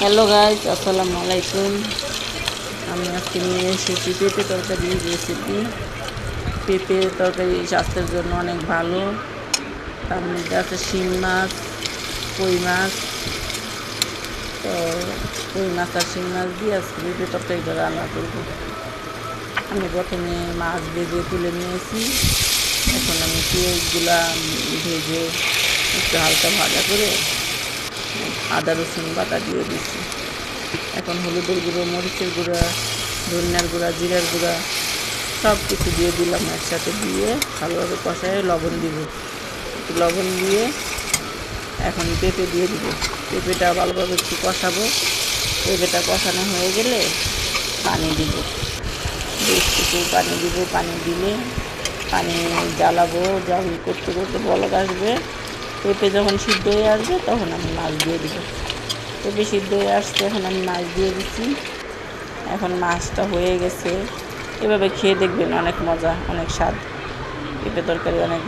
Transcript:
Hello guys আসসালামু আলাইকুম। আমি আজকে নিয়ে এসেছি পেঁপে তরকারি রেসিপি পেঁপে তরকারি স্বাস্থ্যের জন্য অনেক ভালো। তার মধ্যে আছে শিং মাছ, কই মাছ। তো কই মাছ আর শিং মাছ দিয়ে আজকে পেঁপে তরকারিটা রান্না করব। আমি প্রথমে মাছ ভেজে তুলে নিয়েছি। এখন আমি পেঁয়াজগুলা ভেজে একটু হালকা ভাজা করে আদা, রসুন বাটা দিয়ে দিচ্ছি। এখন হলুদের গুঁড়ো, মরিচের গুঁড়া, ধনিয়ার গুঁড়া, জিরার গুঁড়া, সব কিছু দিয়ে দিলাম একসাথে দিয়ে ভালোভাবে কষায় লবণ দিব। একটু লবণ দিয়ে এখন পেঁপে দিয়ে দিব। পেঁপেটা ভালোভাবে একটু কষাবো। পেঁপেটা কষানো হয়ে গেলে পানি দিব। বেশ কিছু পানি দিব, পানি দিলে পানি জ্বালাবো জাল করতে করতে বলক আসবে। পেঁপে যখন সিদ্ধ হয়ে আসবে, তখন আমি মাছ দিয়ে দিব। পেঁপে সিদ্ধ হয়ে আসছে, এখন আমি মাছ দিয়ে দিচ্ছি। এখন মাছটা হয়ে গেছে। এভাবে খেয়ে দেখবেন অনেক মজা, অনেক স্বাদ। পেঁপে তরকারি অনেক